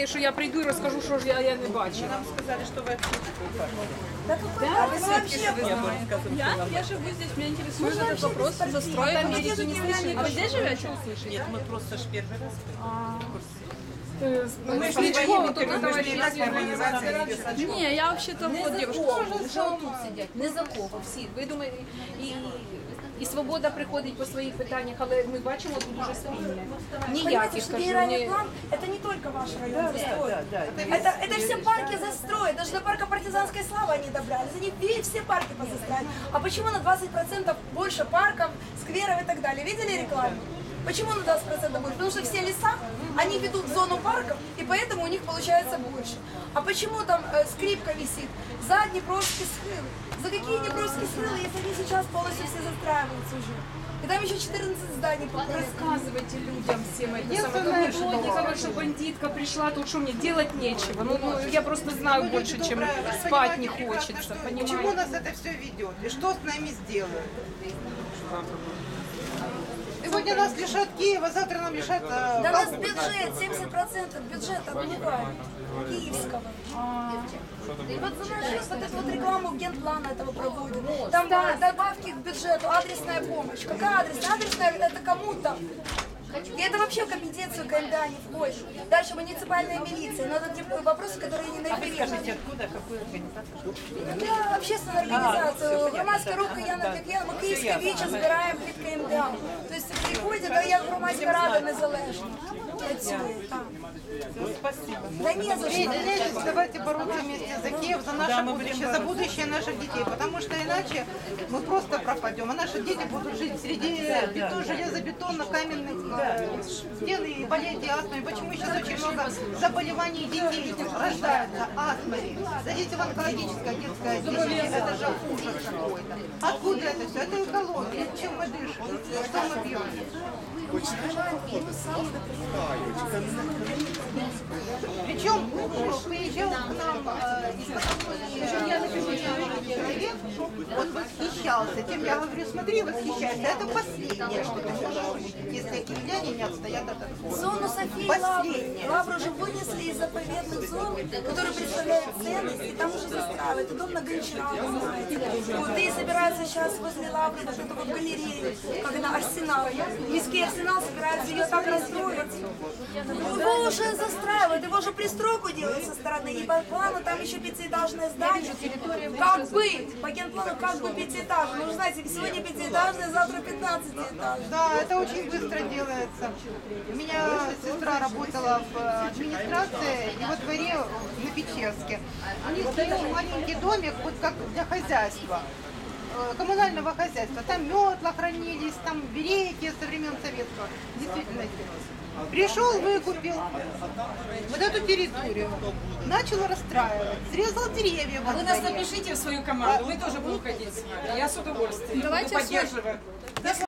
чекаєте, що я прийду і розкажу, що ж я, я не бачила. Нам сказали, что вы Да? А вы вообще Я, я живу здесь, меня интересует этот вопрос застроить Америку не слышали. А вы здесь живете? Нет, мы просто ж первый раз. Е, Мы ж Кличко, не военные, тут мы же товариш. не такая организация. не писать. Не, я вообще-то вот девушка. Вже отут сидять, не за кого всі. Ви думаєте, і, і свобода приходить по своїх питаннях, але ми бачимо тут дуже спільне. Понимаете, Ніяких что кажу, генеральный ні. план это не только ваш район застрой. Да, да. Это, это все парки застроят. Даже до парка партизанской славы они добрались. Они ве- все парки позастроили. А почему на 20% больше парков, скверов и так далее? Видели рекламу? Почему на 20% больше? Потому что все леса, они ведут в зону парков, и поэтому у них получается больше. А почему там э, скрипка висит? За Днепровский схыл. За какие Днепровские схылы, если они сейчас полностью все застраиваются уже? И там еще 14 зданий. Рассказывайте людям всем это самое. Как блогерам, что бандитка пришла, тут что мне делать нечего. Ну, ну, я просто знаю больше, чем спать не хочется, К чему понимаете? нас это все ведет? И что с нами сделают? Сегодня нас лишат Киева, завтра нам лишат... э, Да у нас бюджет, 70% бюджета отмывают киевского. И вот за наш счет вот эту вот рекламу генплана этого проводят. Там да, добавки к бюджету, адресная помощь. Какая адресная? Адресная это кому-то. И это вообще в компетенцию КМДА не входит. Дальше муниципальная милиция. Но это типа вопросы, которые не на Скажите, откуда, какую организацию? Это общественная организация. Громадська рука Яна Піп'ян, ми Київське віче збираємо під КМДА. Тобто приходять, да, як громадська рада незалежна. Працює, так. Спасибо. Да не за що. Видите, давайте бороться вместе за Киев, за наше будущее, за будущее наших детей, потому что иначе мы просто пропадем, а наши дети будут жить среди бетон, железобетонно-каменных э, стен и болеть астмой. Почему сейчас очень много заболеваний детей рождаются астмой? Зайдите в онкологическое детское отделение, это же ужас какой-то. Откуда это все? Это экология. Чем мы дышим? Что мы пьем? Причем приезжал к нам э, из человек, он восхищался тем, я говорю, смотри, восхищайся, это последнее, что ты можешь увидеть, если киевляне не отстоят от этого. Зону Софии Лавры. Последнее. Лавру уже вынесли из заповедных зон, которые представляют ценность, и там уже застраивают. И дом на Гончара, вы знаете. Вот и собираются сейчас возле Лавры вот эту вот галерею, как на Арсенал. Миский Арсенал собирается ее так расстроить. Его уже застраивают, его уже пристройку делают со стороны. И по плану там еще пятиэтажное здание. Как быть? По генплану как бы пятиэтажное. Ну, знаете, сегодня пятиэтажное, завтра 15 этажное. Да, это очень быстро делается. У меня сестра работала в э, администрации и во дворе на Печерске. У них был маленький домик, вот как для хозяйства коммунального хозяйства. Там метла хранились, там береги со времен советского. Действительно, Пришел, выкупил вот эту территорию, начал расстраивать, срезал деревья. во Вы нас напишите в свою команду, мы тоже будем ходить с вами. Я с удовольствием. Давайте Буду поддерживать.